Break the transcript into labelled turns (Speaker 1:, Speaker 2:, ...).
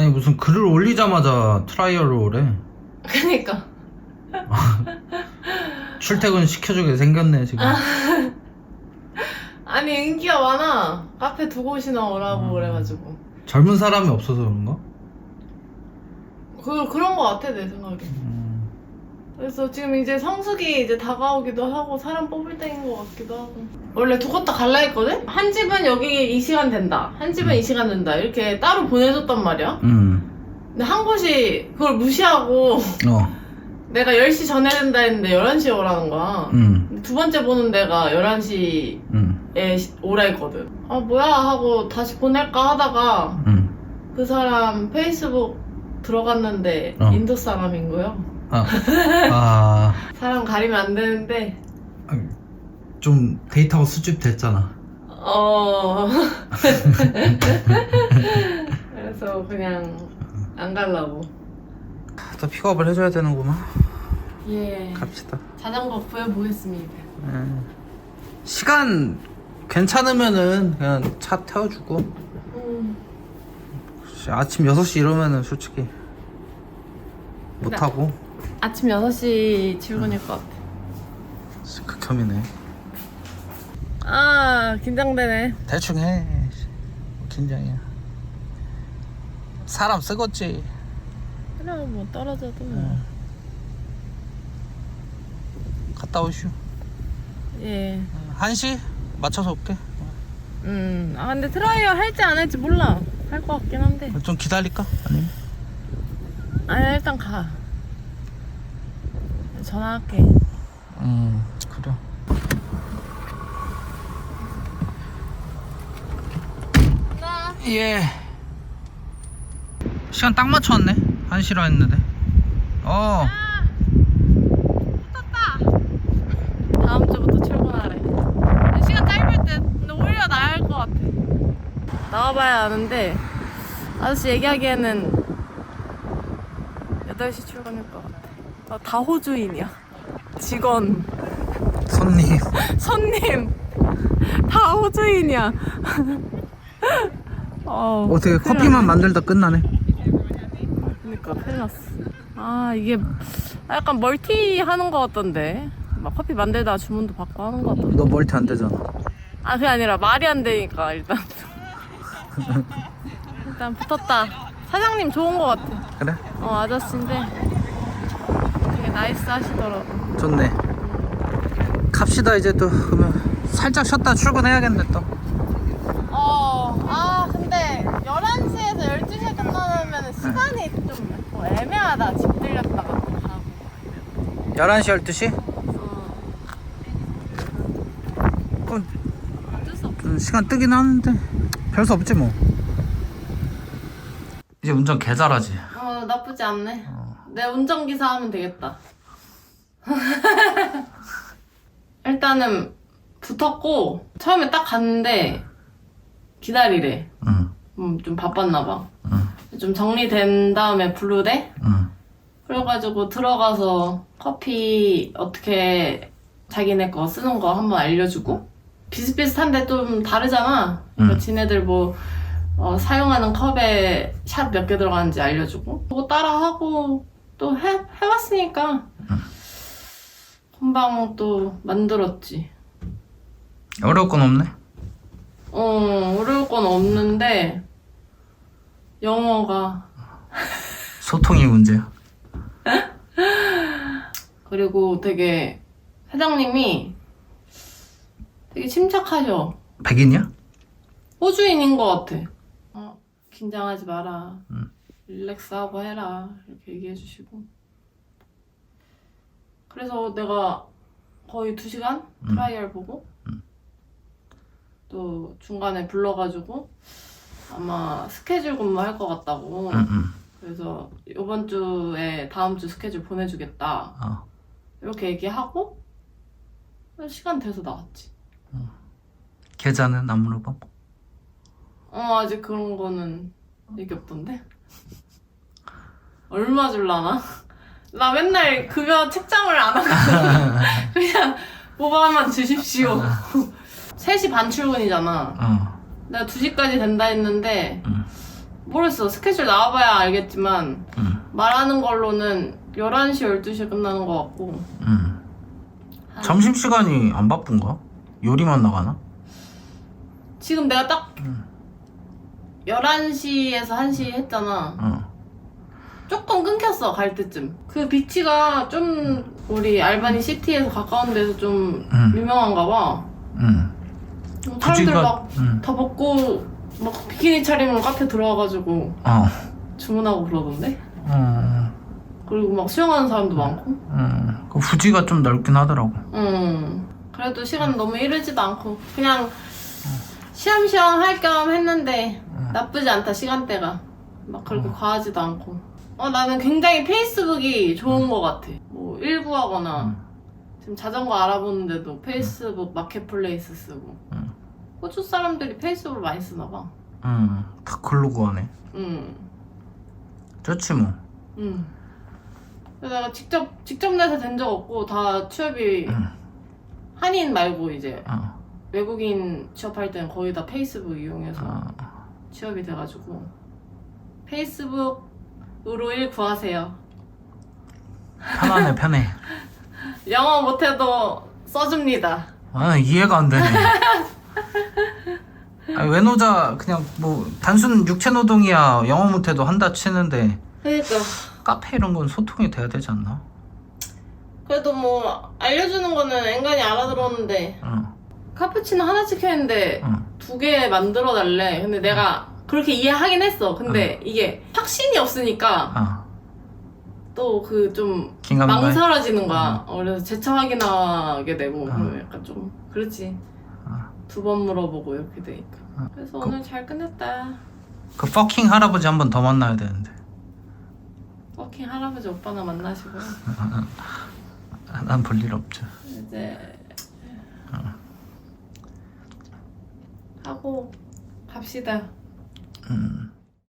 Speaker 1: 아니 무슨 글을 올리자마자 트라이얼로 오래?
Speaker 2: 그니까.
Speaker 1: 출퇴근 시켜주게 생겼네 지금.
Speaker 2: 아니 인기가 많아. 카페 두 곳이나 오라고
Speaker 1: 음.
Speaker 2: 그래가지고.
Speaker 1: 젊은 사람이 없어서 그런가?
Speaker 2: 그, 그런 거 같아 내 생각에.
Speaker 1: 음,
Speaker 2: 그래서 지금 이제 성수기 이제 다가오기도 하고 사람 뽑을 때인 것 같기도 하고 원래 두 곳 다 갈라 했거든? 한 집은 여기 이 시간 된다 한 집은 이 시간 된다 이렇게 따로 보내줬단 말이야
Speaker 1: 음.
Speaker 2: 근데 한 곳이 그걸 무시하고
Speaker 1: 어.
Speaker 2: 내가 10시 전에 된다 했는데 11시에 오라는 거야
Speaker 1: 음.
Speaker 2: 두 번째 보는 데가 11시에
Speaker 1: 음.
Speaker 2: 오라 했거든 아 뭐야 하고 다시 보낼까 하다가
Speaker 1: 음.
Speaker 2: 그 사람 페이스북 들어갔는데
Speaker 1: 어.
Speaker 2: 인도 사람인 거요
Speaker 1: 아. 아.
Speaker 2: 사람 가리면 안 되는데
Speaker 1: 좀 데이터가 수집됐잖아.
Speaker 2: 어. 그래서 그냥 안 갈라고.
Speaker 1: 또 픽업을 해줘야 되는구만.
Speaker 2: 예.
Speaker 1: 갑시다.
Speaker 2: 자전거 구해보겠습니다.
Speaker 1: 음. 시간 괜찮으면은 그냥 차 태워주고
Speaker 2: 음.
Speaker 1: 아침 6시 이러면은 솔직히 못하고
Speaker 2: 아침 6시 출근일 것 같아.
Speaker 1: 극혐이네
Speaker 2: 아, 긴장되네.
Speaker 1: 대충 해 긴장이야 사람 쓰겄지
Speaker 2: 그래, 뭐 떨어져도.
Speaker 1: 갔다 오슈
Speaker 2: 예.
Speaker 1: 1시 맞춰서 올게
Speaker 2: 음. 아, 근데 트라이얼 할지 안 할지 몰라. 할 것 같긴 한데.
Speaker 1: 좀 기다릴까? 아니면
Speaker 2: 아니, 일단 가. 전화할게.
Speaker 1: 음 그래 예 시간 딱 맞춰 왔네 1시로 했는데 어
Speaker 2: 다음 주부터 출근하래. 시간 짧을 듯. 근데 오히려 나을 것 같아. 나와봐야 아는데 아저씨 얘기하기에는 8시 출근일 것 같아. 나 다 호주인이야. 직원,
Speaker 1: 손님
Speaker 2: 손님 다 호주인이야. 어,
Speaker 1: 어떻게 커피만 만들다 끝나네
Speaker 2: 그러니까 큰일 났어. 아 이게 약간 멀티 하는 거 같던데. 막 커피 만들다가 주문도 받고 하는 거 같던데.
Speaker 1: 너 멀티 안 되잖아
Speaker 2: 아 그게 아니라 말이 안 되니까 일단 일단 붙었다 사장님 좋은 거 같아
Speaker 1: 그래?
Speaker 2: 어 아저씨인데 나이스 하시더라고
Speaker 1: 좋네. 갑시다 이제 또. 그러면 살짝 쉬었다 출근해야겠네 또.
Speaker 2: 어 아 근데 11시에서 12시에 끝나면 시간이 좀 어, 애매하다. 집 들렸다가. 또 가고
Speaker 1: 11시 12시?
Speaker 2: 어.
Speaker 1: 그럼
Speaker 2: 어쩔 수 없어.
Speaker 1: 좀 시간 뜨긴 하는데 별 수 없지 뭐. 이제 운전 개 잘하지.
Speaker 2: 어 나쁘지 않네.
Speaker 1: 어.
Speaker 2: 내 운전기사 하면 되겠다 일단은 붙었고 처음에 딱 갔는데 기다리래
Speaker 1: 응,
Speaker 2: 음, 좀 바빴나 봐.
Speaker 1: 응,
Speaker 2: 좀 정리된 다음에 부르대?
Speaker 1: 응.
Speaker 2: 그래가지고 들어가서 커피 어떻게 자기네 거 쓰는 거 한번 알려주고 비슷비슷한데 좀 다르잖아. 그러니까
Speaker 1: 음.
Speaker 2: 지네들 뭐 어, 사용하는 컵에 샷 몇 개 들어가는지 알려주고 그거 따라하고 또 해, 해왔으니까 금방 또 만들었지.
Speaker 1: 어려울 건 없네
Speaker 2: 어, 어려울 건 없는데 영어가
Speaker 1: 소통이 문제야
Speaker 2: 그리고 되게 사장님이 되게 침착하셔.
Speaker 1: 백인이야?
Speaker 2: 호주인인 것 같아. 어, 긴장하지 마라.
Speaker 1: 음.
Speaker 2: 릴렉스하고 해라. 이렇게 얘기해 주시고. 그래서 내가 거의 두 시간
Speaker 1: 음.
Speaker 2: 트라이얼 보고 또 중간에 불러가지고 아마 스케줄 근무 할 것 같다고.
Speaker 1: 응, 응.
Speaker 2: 그래서 이번 주에 다음 주 스케줄 보내주겠다.
Speaker 1: 어.
Speaker 2: 이렇게 얘기하고 시간 돼서 나왔지.
Speaker 1: 계좌는 안 물어봐
Speaker 2: 어 아직 그런 거는 얘기 없던데. 얼마 줄라나? 나 맨날 급여 책정을 안 하고 그냥 모바만 주십시오. 3시 반 출근이잖아.
Speaker 1: 어.
Speaker 2: 내가 2시까지 된다 했는데
Speaker 1: 응.
Speaker 2: 모르겠어. 스케줄 나와봐야 알겠지만
Speaker 1: 응.
Speaker 2: 말하는 걸로는 11시, 12시에 끝나는 것 같고
Speaker 1: 응.
Speaker 2: 한-
Speaker 1: 점심시간이 안 바쁜가? 요리만 나가나?
Speaker 2: 지금 내가 딱 11시에서 1시 했잖아.
Speaker 1: 응.
Speaker 2: 조금 끊겼어 갈 때쯤. 그 비치가 좀 우리 알바니 시티에서 가까운 데서 좀
Speaker 1: 음.
Speaker 2: 유명한가 봐.
Speaker 1: 응.
Speaker 2: 사람들 막
Speaker 1: 응.
Speaker 2: 다 벗고 막 비키니 차림으로 카페 들어와가지고
Speaker 1: 어.
Speaker 2: 주문하고 그러던데.
Speaker 1: 어.
Speaker 2: 그리고 막 수영하는 사람도 많고.
Speaker 1: 응. 그 부지가 좀 넓긴 하더라고.
Speaker 2: 음. 그래도 시간 너무 이르지도 않고 그냥 시험시험 할 겸 했는데 나쁘지 않다 시간대가 막 그렇게 과하지도 않고. 어 나는 굉장히 페이스북이 좋은 것 같아. 뭐 일구하거나
Speaker 1: 음.
Speaker 2: 지금 자전거 알아보는데도 페이스북 마켓플레이스 쓰고.
Speaker 1: 음.
Speaker 2: 호주 사람들이 페이스북을 많이 쓰나 봐.
Speaker 1: 응. 다 글로 구하네.
Speaker 2: 음.
Speaker 1: 좋지 뭐.
Speaker 2: 음. 그래서 내가 직접 직접 내서 된 적 없고 다 취업이
Speaker 1: 응.
Speaker 2: 한인 말고 이제
Speaker 1: 어.
Speaker 2: 외국인 취업할 때는 거의 다 페이스북 이용해서
Speaker 1: 어.
Speaker 2: 취업이 돼가지고 페이스북으로 일 구하세요.
Speaker 1: 편하네 편해.
Speaker 2: 영어 못해도 써줍니다.
Speaker 1: 아 이해가 안 되네. 아, 외노자 그냥 뭐 단순 육체 노동이야 영어 못해도 한다 치는데
Speaker 2: 그러니까
Speaker 1: 카페 이런 건 소통이 돼야 되지 않나?
Speaker 2: 그래도 뭐 알려주는 거는 앵간히 알아들었는데
Speaker 1: 어,
Speaker 2: 카푸치노 하나 시켰는데
Speaker 1: 어,
Speaker 2: 두 개 만들어 달래. 근데 내가 그렇게 이해하긴 했어. 근데 이게 확신이 없으니까
Speaker 1: 어.
Speaker 2: 또그 좀
Speaker 1: 긴가민가.
Speaker 2: 망설여지는 거야. 어, 그래서 재차 확인하게 되고
Speaker 1: 어.
Speaker 2: 그러면 약간 좀 그렇지.
Speaker 1: 어.
Speaker 2: 두번 물어보고 이렇게 되니까.
Speaker 1: 어.
Speaker 2: 그래서
Speaker 1: 그-
Speaker 2: 오늘 잘 끝냈다.
Speaker 1: 그 퍼킹 할아버지 한 번 더 만나야 되는데.
Speaker 2: 워킹 할아버지 오빠나 만나시고
Speaker 1: 난 볼 일 없죠.
Speaker 2: 이제 하고 갑시다.
Speaker 1: 음.